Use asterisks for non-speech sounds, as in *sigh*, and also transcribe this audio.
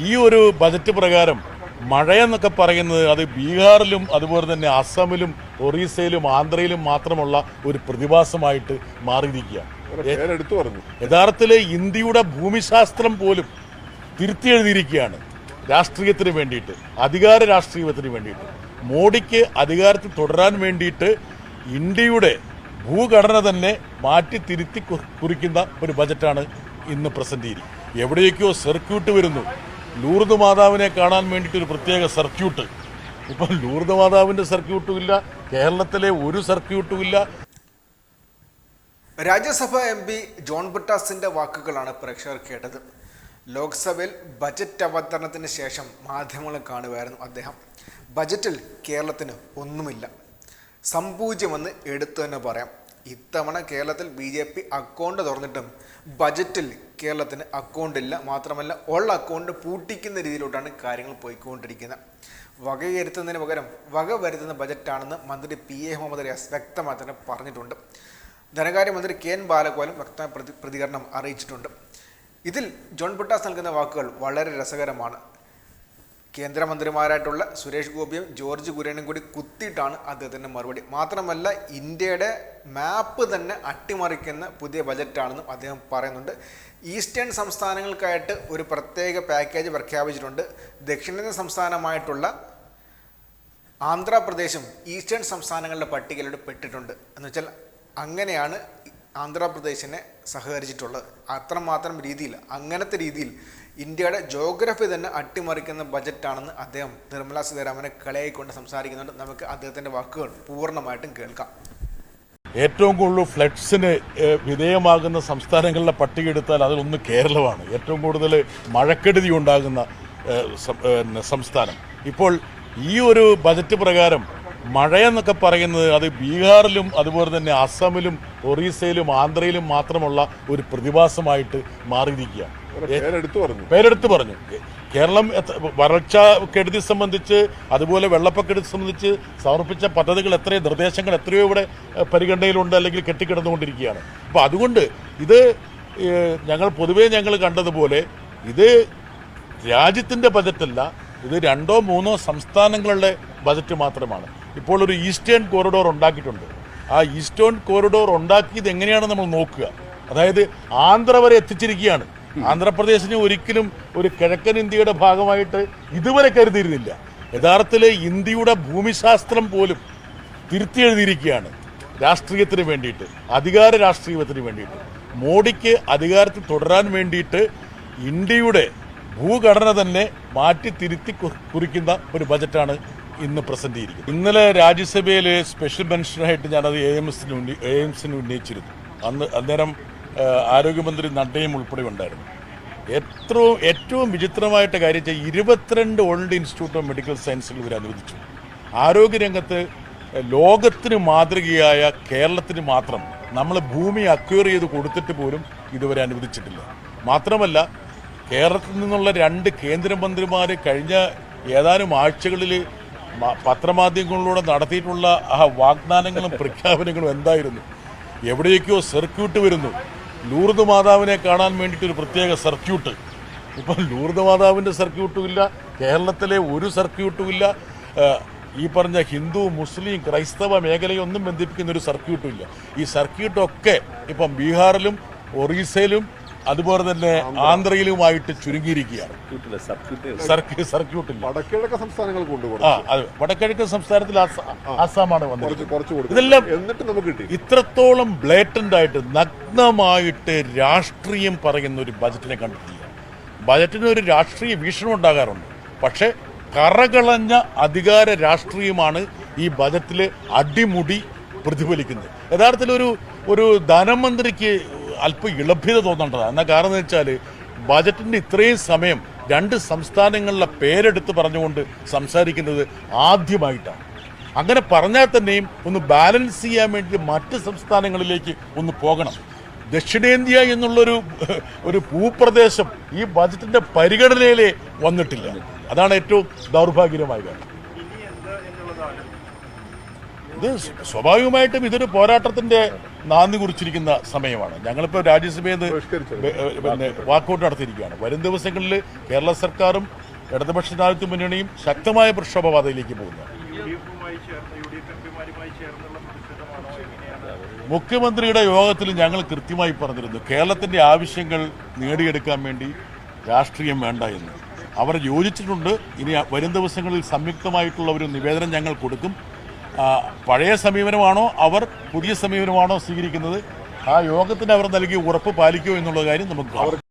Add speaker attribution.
Speaker 1: ഈ ഒരു ബജറ്റ് പ്രകാരം മഴയെന്നൊക്കെ പറയുന്നത് അത് ബീഹാറിലും അതുപോലെ തന്നെ അസമിലും ഒറീസയിലും ആന്ധ്രയിലും മാത്രമുള്ള ഒരു പ്രതിഭാസമായിട്ട് മാറിയിരിക്കുകയാണ്. യഥാർത്ഥത്തിൽ ഇന്ത്യയുടെ ഭൂമിശാസ്ത്രം പോലും തിരുത്തി എഴുതിയിരിക്കുകയാണ് രാഷ്ട്രീയത്തിന് വേണ്ടിയിട്ട് അധികാര രാഷ്ട്രീയത്തിന് വേണ്ടിയിട്ട്. മോഡിക്ക് അധികാരത്തിൽ തുടരാൻ വേണ്ടിയിട്ട് ഇന്ത്യയുടെ ഭൂഘടന തന്നെ മാറ്റി തിരുത്തി കുറിക്കുന്ന ഒരു ബജറ്റാണ് ഇന്ന് പ്രസന്റ് ചെയ്തിരിക്കുന്നത്. എവിടെയൊക്കെയോ സർക്യൂട്ട് വരുന്നു. ലൂർദ് മാതാവിനെ കാണാൻ വേണ്ടിയിട്ട് ഒരു പ്രത്യേക സർക്യൂട്ട്. ഇപ്പം ലൂർദ് മാതാവിന്റെ സർക്യൂട്ടും ഇല്ല കേരളത്തിലെ ഒരു സർക്യൂട്ടും ഇല്ല
Speaker 2: രാജ്യസഭ എം പി ജോൺ ബ്രിട്ടാസിന്റെ വാക്കുകളാണ് പ്രേക്ഷകർ കേട്ടത്. ലോക്സഭയിൽ ബജറ്റ് അവതരണത്തിന് ശേഷം മാധ്യമങ്ങളെ കാണുമായിരുന്നു അദ്ദേഹം. ബജറ്റിൽ കേരളത്തിന് ഒന്നുമില്ല. സമ്പൂജ്യമെന്ന് എടുത്തു തന്നെ പറയാം. ഇത്തവണ കേരളത്തിൽ ബി ജെ പി അക്കൗണ്ട് തുറന്നിട്ടും ബജറ്റിൽ കേരളത്തിന് അക്കൗണ്ട് ഇല്ല. മാത്രമല്ല ഉള്ള അക്കൗണ്ട് പൂട്ടിക്കുന്ന രീതിയിലോട്ടാണ് കാര്യങ്ങൾ പോയിക്കൊണ്ടിരിക്കുന്നത്. വകയിരുത്തുന്നതിന് പകരം വക വരുത്തുന്ന ബജറ്റാണെന്ന് മന്ത്രി പി എ മുഹമ്മദ് റിയാസ് വ്യക്തമായി തന്നെ പറഞ്ഞിട്ടുണ്ട്. ധനകാര്യമന്ത്രി കെ എൻ ബാലഗോപാലും വ്യക്തമായ പ്രതി പ്രതികരണം അറിയിച്ചിട്ടുണ്ട്. ഇതിൽ ജോൺ ബുട്ടാസ് നൽകുന്ന വാക്കുകൾ വളരെ രസകരമാണ്. കേന്ദ്രമന്ത്രിമാരായിട്ടുള്ള സുരേഷ് ഗോപിയും ജോർജ് കുര്യനും കൂടി കുത്തിയിട്ടാണ് അദ്ദേഹത്തിന്റെ മറുപടി. മാത്രമല്ല ഇന്ത്യയുടെ മാപ്പ് തന്നെ അട്ടിമറിക്കുന്ന പുതിയ ബജറ്റാണെന്നും അദ്ദേഹം പറയുന്നുണ്ട്. ഈസ്റ്റേൺ സംസ്ഥാനങ്ങൾക്കായിട്ട് ഒരു പ്രത്യേക പാക്കേജ് പ്രഖ്യാപിച്ചിട്ടുണ്ട്. ദക്ഷിണേന്ത്യൻ സംസ്ഥാനമായിട്ടുള്ള ആന്ധ്രാപ്രദേശും ഈസ്റ്റേൺ സംസ്ഥാനങ്ങളുടെ പട്ടികയിലൂടെ പെട്ടിട്ടുണ്ട്. എന്നുവെച്ചാൽ അങ്ങനെയാണ് ആന്ധ്രാപ്രദേശിനെ സഹകരിച്ചിട്ടുള്ളത് അത്രമാത്രം രീതിയിൽ അങ്ങനത്തെ രീതിയിൽ ഇന്ത്യയുടെ ജോഗ്രഫി തന്നെ അട്ടിമറിക്കുന്ന ബജറ്റാണെന്ന് അദ്ദേഹം നിർമ്മല സീതാരാമനെ കളിയായിക്കൊണ്ട് സംസാരിക്കുന്നുണ്ട്. നമുക്ക് അദ്ദേഹത്തിന്റെ വാക്കുകൾ പൂർണമായിട്ടും കേൾക്കാം.
Speaker 1: ഏറ്റവും കൂടുതൽ ഫ്ലഡ്സിന് വിധേയമാകുന്ന സംസ്ഥാനങ്ങളുടെ പട്ടിക എടുത്താൽ അതിലൊന്ന് കേരളമാണ്. ഏറ്റവും കൂടുതൽ മഴക്കെടുതി ഉണ്ടാകുന്ന സംസ്ഥാനം. ഇപ്പോൾ ഈ ഒരു ബജറ്റ് പ്രകാരം മഴയെന്നൊക്കെ പറയുന്നത് അത് ബീഹാറിലും അതുപോലെ തന്നെ അസമിലും ഒറീസയിലും ആന്ധ്രയിലും മാത്രമുള്ള ഒരു പ്രതിഭാസമായിട്ട് മാറിയിരിക്കുകയാണ്.
Speaker 3: പേരെടുത്തു പറഞ്ഞു.
Speaker 1: പേരെടുത്ത് പറഞ്ഞു. കേരളം വരൾച്ച കെടുതി സംബന്ധിച്ച് അതുപോലെ വെള്ളപ്പൊക്കെടുതി സംബന്ധിച്ച് സമർപ്പിച്ച പദ്ധതികൾ എത്രയോ നിർദ്ദേശങ്ങൾ എത്രയോ ഇവിടെ പരിഗണനയിലുണ്ട് അല്ലെങ്കിൽ കെട്ടിക്കിടന്നുകൊണ്ടിരിക്കുകയാണ്. അപ്പോൾ അതുകൊണ്ട് ഇത് ഞങ്ങൾ പൊതുവേ ഞങ്ങൾ കണ്ടതുപോലെ ഇത് രാജ്യത്തിന്റെ ബജറ്റല്ല ഇത് രണ്ടോ മൂന്നോ സംസ്ഥാനങ്ങളുടെ ബജറ്റ് മാത്രമാണ്. ഇപ്പോൾ ഒരു ഈസ്റ്റേൺ കോറിഡോർ ഉണ്ടാക്കിയിട്ടുണ്ട്. ആ ഈസ്റ്റേൺ കോറിഡോർ ഉണ്ടാക്കിയത് എങ്ങനെയാണ് നമ്മൾ നോക്കുക. അതായത് ആന്ധ്ര വരെ എത്തിച്ചിരിക്കുകയാണ്. ആന്ധ്രാപ്രദേശിനെ ഒരിക്കലും ഒരു കിഴക്കൻ ഇന്ത്യയുടെ ഭാഗമായിട്ട് ഇതുവരെ കരുതിയിരുന്നില്ല. യഥാർത്ഥത്തിൽ ഇന്ത്യയുടെ ഭൂമിശാസ്ത്രം പോലും തിരുത്തി എഴുതിയിരിക്കുകയാണ് രാഷ്ട്രീയത്തിന് വേണ്ടിയിട്ട് അധികാര രാഷ്ട്രീയത്തിന് വേണ്ടിയിട്ട്. മോഡിക്ക് അധികാരത്തിൽ തുടരാൻ വേണ്ടിയിട്ട് ഇന്ത്യയുടെ ഭൂഘടന തന്നെ മാറ്റി തിരുത്തി കുറിക്കുന്ന ഒരു ബജറ്റാണ് ഇന്ന് പ്രസന്റ് ചെയ്തിരിക്കുന്നത് ഇന്നലെ രാജ്യസഭയിൽ സ്പെഷ്യൽ മെൻഷനായിട്ട് ഞാനത് എ എം എസിന് ഉന്നയി എ എംസിന് ഉന്നയിച്ചിരുന്നു. അന്ന് അന്നേരം ആരോഗ്യമന്ത്രി നഡ്ഡയും ഉൾപ്പെടെ ഉണ്ടായിരുന്നു. ഏറ്റവും ഏറ്റവും വിചിത്രമായിട്ട് കാര്യം വെച്ചാൽ ഇരുപത്തിരണ്ട് ഓൾഡ് ഇൻസ്റ്റിറ്റ്യൂട്ട് ഓഫ് മെഡിക്കൽ സയൻസുകൾ ഇവർ അനുവദിച്ചു. ആരോഗ്യരംഗത്ത് ലോകത്തിന് മാതൃകയായ കേരളത്തിന് മാത്രം നമ്മൾ ഭൂമി അക്വയർ ചെയ്ത് കൊടുത്തിട്ട് പോലും ഇതുവരെ അനുവദിച്ചിട്ടില്ല. മാത്രമല്ല കേരളത്തിൽ നിന്നുള്ള രണ്ട് കേന്ദ്രമന്ത്രിമാർ കഴിഞ്ഞ ഏതാനും ആഴ്ചകളിൽ പത്രമാധ്യമങ്ങളിലൂടെ നടത്തിയിട്ടുള്ള ആ വാഗ്ദാനങ്ങളും പ്രഖ്യാപനങ്ങളും എന്തായിരുന്നു? എവിടേക്കോ സർക്യൂട്ട് വരുന്നു. ലൂർദ് മാതാവിനെ കാണാൻ വേണ്ടിയിട്ട് ഒരു പ്രത്യേക സർക്യൂട്ട്. ഇപ്പം ലൂർദ് മാതാവിന്റെ സർക്യൂട്ടും ഇല്ല കേരളത്തിലെ ഒരു സർക്യൂട്ടും ഇല്ല. ഈ പറഞ്ഞ ഹിന്ദു മുസ്ലിം ക്രൈസ്തവ മേഖലയൊന്നും ബന്ധിപ്പിക്കുന്ന ഒരു സർക്യൂട്ടും ഇല്ല. ഈ സർക്യൂട്ടൊക്കെ ഇപ്പം ബീഹാറിലും ഒറീസയിലും അതുപോലെ തന്നെ ആന്ധ്രയിലുമായിട്ട് ചുരുങ്ങിയിരിക്കുകയാണ്. സർക്യൂ സർക്യൂട്ടില്ല
Speaker 3: വടക്കിഴക്കൻ സംസ്ഥാനങ്ങൾ
Speaker 1: ആ അത് വടക്കിഴക്കൻ സംസ്ഥാനത്തിൽ ആസാമാണ് വന്നത്. ഇതെല്ലാം
Speaker 3: എന്നിട്ട് നമുക്ക് കിട്ടി.
Speaker 1: ഇത്രത്തോളം ബ്ലേറ്റന്റ് ആയിട്ട് നഗ്നമായിട്ട് രാഷ്ട്രീയം പറയുന്ന ഒരു ബജറ്റിനെ കണ്ടിട്ടില്ല. ബജറ്റിന് ഒരു രാഷ്ട്രീയ വീക്ഷണം ഉണ്ടാകാറുണ്ട്. പക്ഷേ കറകളഞ്ഞ അധികാര രാഷ്ട്രീയമാണ് ഈ ബജറ്റിൽ അടിമുടി പ്രതിഫലിക്കുന്നത്. യഥാർത്ഥത്തിൽ ഒരു ഒരു ധനമന്ത്രിക്ക് അല്പം ഇളഭ്യത തോന്നേണ്ടതാണ് എന്നാൽ കാരണം എന്ന് വെച്ചാൽ ബജറ്റിന്റെ ഇത്രയും സമയം രണ്ട് സംസ്ഥാനങ്ങളിലെ പേരെടുത്ത് പറഞ്ഞുകൊണ്ട് സംസാരിക്കുന്നത് ആദ്യമായിട്ടാണ്. അങ്ങനെ പറഞ്ഞാൽ തന്നെയും ഒന്ന് ബാലൻസ് ചെയ്യാൻ വേണ്ടി മറ്റ് സംസ്ഥാനങ്ങളിലേക്ക് ഒന്ന് പോകണം. ദക്ഷിണേന്ത്യ എന്നുള്ളൊരു *laughs* ഒരു ഭൂപ്രദേശം ഈ ബജറ്റിന്റെ പരിഗണനയിലേ വന്നിട്ടില്ല. അതാണ് ഏറ്റവും ദൗർഭാഗ്യകരമായ കാര്യം. ഇത് സ്വാഭാവികമായിട്ടും ഇതൊരു പോരാട്ടത്തിന്റെ നാന്ദി കുറിച്ചിരിക്കുന്ന സമയമാണ്. ഞങ്ങളിപ്പോൾ രാജ്യസഭയിൽ നിന്ന് പിന്നെ വാക്കൗട്ട് നടത്തിയിരിക്കുകയാണ്. വരും ദിവസങ്ങളിൽ കേരള സർക്കാരും ഇടതുപക്ഷ ജനാധിപത്യ മുന്നണിയും ശക്തമായ പ്രക്ഷോഭപാതയിലേക്ക് പോകുന്നു. മുഖ്യമന്ത്രിയുടെ യോഗത്തിൽ ഞങ്ങൾ കൃത്യമായി പറഞ്ഞിരുന്നു കേരളത്തിന്റെ ആവശ്യങ്ങൾ നേടിയെടുക്കാൻ വേണ്ടി രാഷ്ട്രീയം വേണ്ട എന്ന്. അവർ യോജിച്ചിട്ടുണ്ട്. ഇനി വരും ദിവസങ്ങളിൽ സംയുക്തമായിട്ടുള്ള ഒരു നിവേദനം ഞങ്ങൾ കൊടുക്കും. പഴയ സമീപനമാണോ അവർ പുതിയ സമീപനമാണോ സ്വീകരിക്കുന്നത് ആ യോഗത്തിന് അവർ നൽകിയ ഉറപ്പ് പാലിക്കുമോ എന്നുള്ള കാര്യം നമുക്ക് കാണാം.